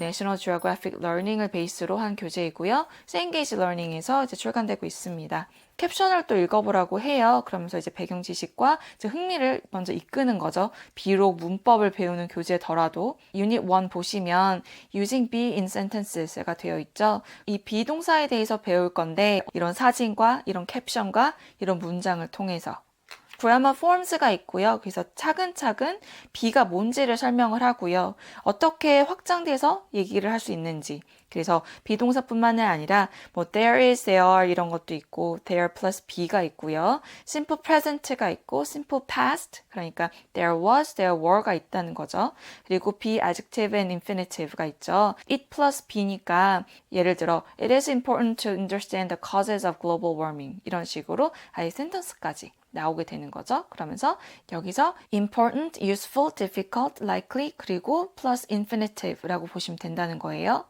National Geographic Learning을 베이스로 한 교재이고요. Cengage Learning에서 이제 출간되고 있습니다. 캡션을 또 읽어보라고 해요. 그러면서 이제 배경 지식과 이제 흥미를 먼저 이끄는 거죠. 비록 문법을 배우는 교재더라도 유닛 1 보시면 using be in sentences가 되어 있죠. 이 비동사에 대해서 배울 건데 이런 사진과 이런 캡션과 이런 문장을 통해서 grammar forms가 있고요. 그래서 차근차근 B가 뭔지를 설명을 하고요. 어떻게 확장돼서 얘기를 할 수 있는지. 그래서 비동사뿐만이 아니라 뭐 there is, there 이런 것도 있고 there plus B가 있고요. simple present가 있고 simple past 그러니까 there was, there were가 있다는 거죠. 그리고 be adjective and infinitive가 있죠. it plus B니까 예를 들어 it is important to understand the causes of global warming 이런 식으로 아예 센텐스까지 나오게 거죠. 그러면서 여기서 important, useful, difficult, likely 그리고 plus infinitive라고 보시면 된다는 거예요.